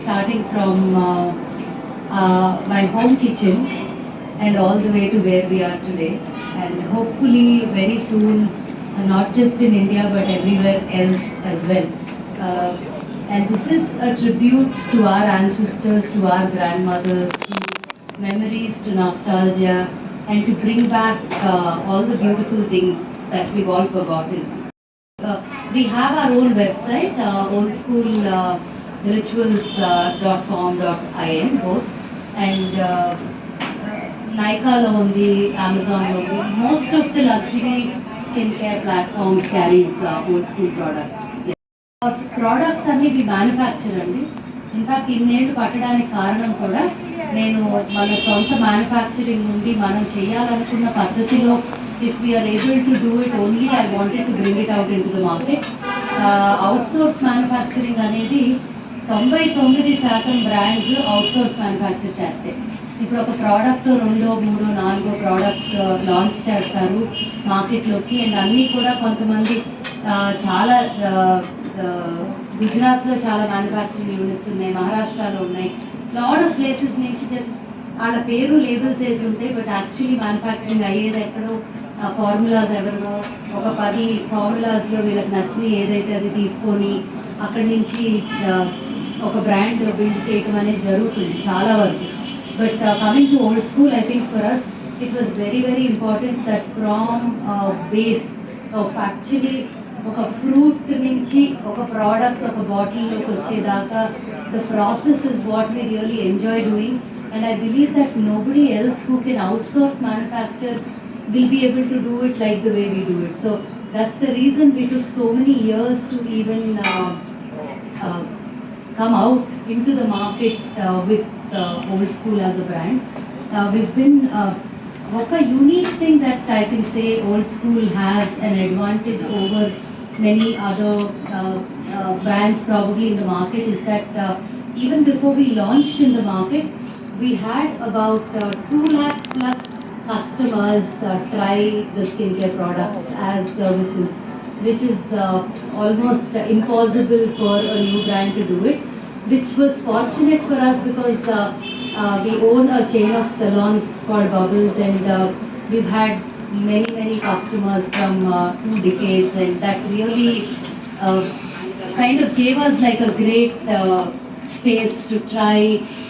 starting from uh, uh, my home kitchen and all the way to where we are today. And hopefully, very soon, uh, not just in India but everywhere else as well. Uh, and this is a tribute to our ancestors, to our grandmothers, to memories, to nostalgia, and to bring back uh, all the beautiful things that we've all forgotten. Uh, we have our own website, uh, old school uh, rituals.com.in uh, both, and uh, Nykalo ఉంది అమెజాన్లో ఉంది most of the luxury skin care platforms carries old school products products అన్ని we manufacture అండి. In fact ఇన్నేళ్ళు పట్టడానికి కారణం కూడా నేను మన సొంత మ్యానుఫ్యాక్చరింగ్ నుండి మనం చేయాలనుకున్న పద్ధతిలో if we are able to do it only I wanted to bring it out into the market outsource manufacturing అనేది తొంభై తొమ్మిది శాతం బ్రాండ్స్ అవుట్ సోర్స్ మ్యానుఫ్యాక్చర్ చేస్తాయి. ఇప్పుడు ఒక ప్రోడక్ట్ రెండో మూడో నాలుగో ప్రోడక్ట్స్ లాంచ్ uh, చేస్తారు మార్కెట్లోకి. అండ్ అన్నీ కూడా కొంతమంది చాలా గుజరాత్లో చాలా మ్యానుఫ్యాక్చరింగ్ యూనిట్స్ ఉన్నాయి మహారాష్ట్రలో ఉన్నాయి. లాడ్ ఆఫ్ ప్లేసెస్ నుంచి జస్ట్ వాళ్ళ పేరు లేబుల్స్ వేసి ఉంటాయి బట్ యాక్చువల్లీ మ్యానుఫ్యాక్చరింగ్ అయ్యేది ఎక్కడో ఫార్ములాస్ ఎవరినో ఒక పది ఫార్ములాస్లో వీళ్ళకి నచ్చిన ఏదైతే అది తీసుకొని అక్కడి నుంచి ఒక బ్రాండ్ బిల్డ్ చేయటం అనేది జరుగుతుంది చాలా వరకు but coming to old school I think for us it was very very important that from base of actually ఒక ఫ్రూట్ నుంచి ఒక ప్రోడక్ట్ ఒక బాటిల్లోకి వచ్చేదాకా the process is what we really enjoy doing and I believe that nobody else who can outsource manufacture will be able to do it like the way we do it. So that's the reason we took so many years to even uh, uh, come out into the market uh, with uh, Old School as a brand. Uh, we've been uh, ఒక unique thing that I can say Old School has an advantage over many other uh, uh, brands probably in the market is that uh, even before we launched in the market, we had about uh, 2 lakh plus customers try the skincare products as services, which is almost impossible for a new brand to do it, which was fortunate for us because uh, uh, we own a chain of salons called Bubbles and uh, we've had many, many customers from two decades and that really kind of gave us like a great space to try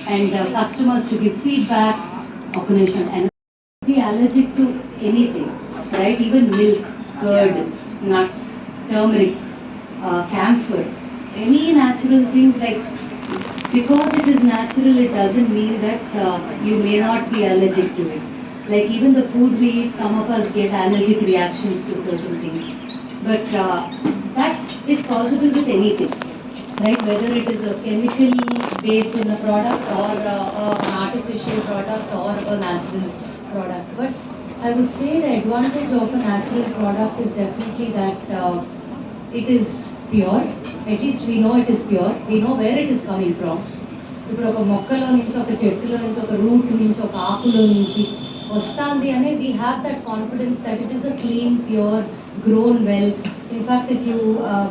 and uh, customers to give feedbacks. Occupation and be allergic to anything, right? Even milk, curd, nuts, turmeric, uh, camphor, any natural thing like because it is natural, it doesn't mean that uh, you may not be allergic to it. Like even the food we eat, some of us get allergic reactions to certain things. But uh, that is possible with anything, right? Whether it is a chemical base in a product or uh, an artificial product or a natural product. But I would say the advantage of a natural product is definitely that uh, it is pure. At least we know it is pure. We know where it is coming from. ఇప్పుడు ఒక మొక్కలో నుంచి ఒక చెట్టులో నుంచి ఒక route నుంచి ఒక ఆకులో నుంచి వస్తుంది అనే we have that confidence that it is a clean pure grown well in fact if you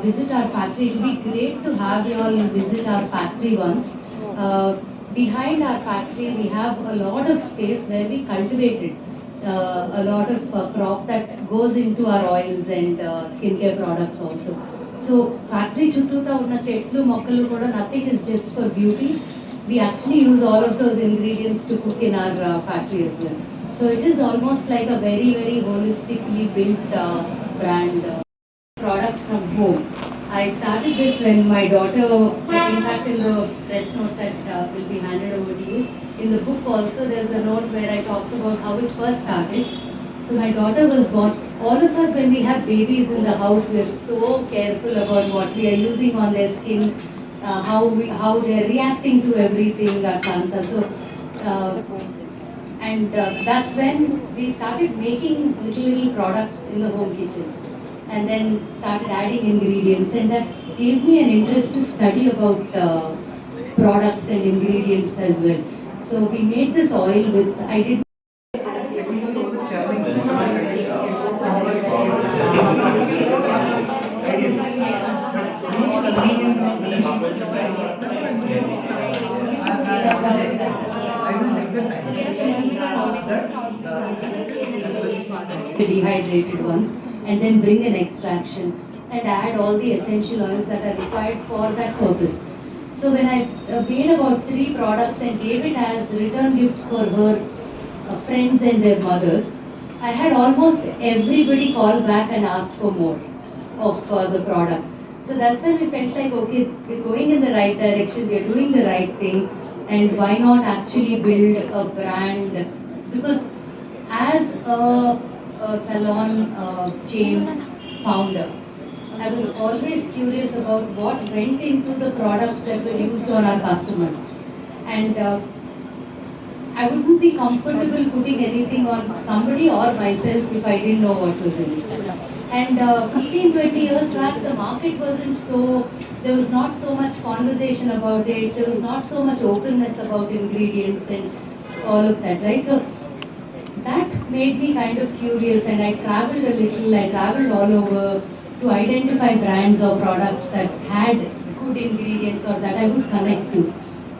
visit our factory it be great to have you all visit our factory once behind our factory we have a lot of space where we cultivated uh, a lot of uh, crop that goes into our oils and uh, skincare products also. So factory చుట్టూతా ఉన్న చెట్లు మొక్కలు కూడా nothing is just for beauty we actually use all of those ingredients to cook in our uh, factory as well. So it is almost like a very very holistically built uh, brand uh, products from home. I started this when my daughter, in fact in the press note that uh, will be handed over to you, in the book also there's a note where I talked about how it first started. So my daughter was born. All of us when we have babies in the house, we're so careful about what we are using on their skin, uh, how we, how they're reacting to everything at. So uh, and uh, that's when we started making little little products in the home kitchen and then started adding ingredients and that gave me an interest to study about uh, products and ingredients as well so we made this oil with i did the dehydrated ones and then bring an extraction and add all the essential oils that are required for that purpose. So when I uh, made about three products and gave it as return gifts for her uh, friends and their mothers, I had almost everybody call back and ask for more of uh, the product. So that's when we felt like, okay, we're going in the right direction, we're doing the right thing, and why not actually build a brand? Because as a, a salon uh, chain founder, I was always curious about what went into the products that were used on our customers. And uh, I wouldn't be comfortable putting anything on somebody or myself if I didn't know what was in it. And uh, 15, 20 years back, the market wasn't so, there was not so much conversation about it, there was not so much openness about ingredients and all of that, right? So that made me kind of curious and I traveled a little, I traveled all over to identify brands or products that had good ingredients or that I would connect to.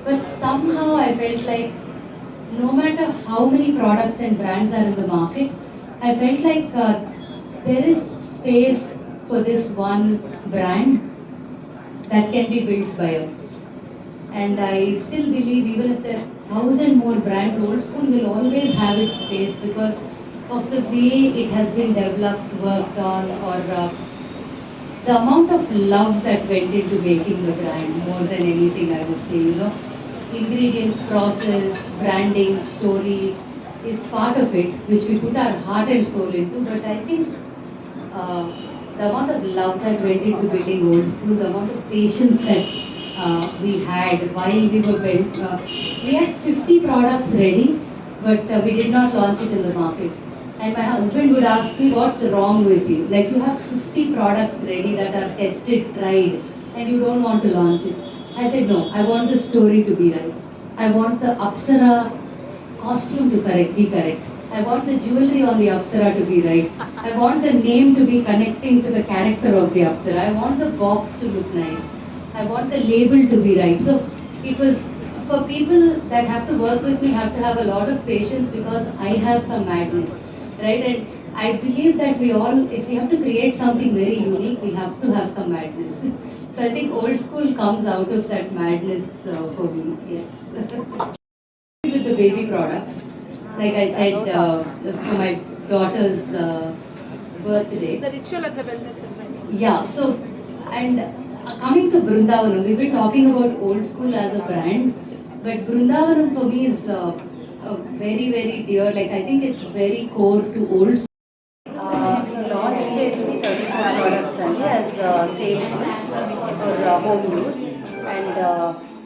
But somehow I felt like no matter how many products and brands are in the market, I felt like uh, there is space for this one brand that can be built by us. And I still believe even if there are thousand more brands, old school will always have its space because of the way it has been developed, worked on, or uh, the amount of love that went into making the brand more than anything I would say, you know. Ingredients, process, branding, story is part of it, which we put our heart and soul into. But I think uh, the amount of love that went into building old school, the amount of patience that uh, we had while we were built. Uh, we had 50 products ready, but uh, we did not launch it in the market. And my husband would ask me, What's wrong with you? Like, you have 50 products ready that are tested, tried, and you don't want to launch it. I said, No, I want the story to be right. I want the Apsara costume to correct, be correct. I want the jewelry on the Apsara to be right. I want the name to be connecting to the character of the Apsara. I want the box to look nice. I want the label to be right. So it was for people that have to work with me have to have a lot of patience because I have some madness, right? And I believe that we all, if we have to create something very unique, we have to have some madness. So I think old school comes out of that madness uh, for me. Yes. with the baby products, like I said, uh, for my daughter's uh, birthday. The ritual and the wellness event. Yeah, so, and uh, coming to Brindavanam, we've been talking about old school as a brand, but Brindavanam for me is uh, uh, very, very dear. Like, I think it's very core to old school. Launch చేసి thirty four products అండి as sale for home use and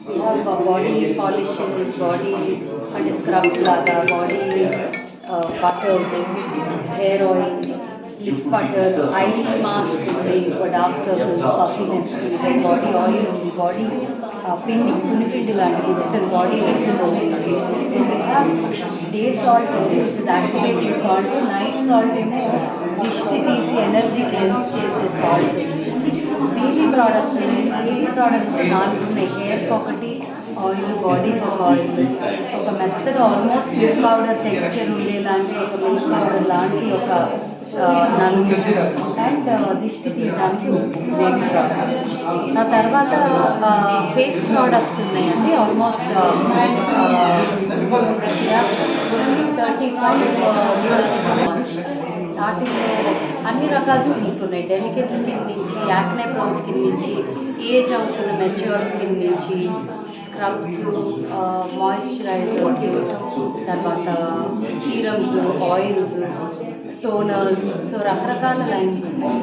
we have body polishes body అంటే scrubs లాగా body butters hair oils lip butter eye mask ఉంది for dark circles puffiness body oil ఉంది body పిండి సున్నిపిండి లాంటిది return body return ఉంది day salt ఉంది which is activating salt night salt ఏమో దిష్టి తీసి ఎనర్జీ క్లెన్స్ చేసే సాల్ట్ బేబీ ప్రోడక్ట్స్ ఉన్నాయండి బేబీ ప్రోడక్ట్స్ నాలుగు ఉన్నాయి హెయిర్కి ఒకటి ఆయిల్ బాడీకి ఒక ఆయిల్ ఒక మెత్తగా ఆల్మోస్ట్ మిల్క్ పౌడర్ టెక్స్చర్ ఉండేలాంటి ఒక మిల్క్ పౌడర్ లాంటి ఒక నన్ను అండ్ దిష్టి తీయడానికి బేబీ ప్రాసెస్ నా తర్వాత ఫేస్ ప్రోడక్ట్స్ ఉన్నాయండి ఆల్మోస్ట్ థర్టీ ఫైవ్ స్టార్టింగ్లో అన్ని రకాల స్కిన్స్ ఉన్నాయి. డెలికేట్ స్కిన్ నుంచి యాక్నే ప్రోన్ స్కిన్ నుంచి ఏజ్ అవుతున్న మెచ్యూర్ స్కిన్ నుంచి స్క్రబ్స్ మాయిశ్చరైజర్స్ తర్వాత సీరమ్స్ ఆయిల్స్ టోనర్స్ సో రకరకాల లైన్స్ ఉంటాయి.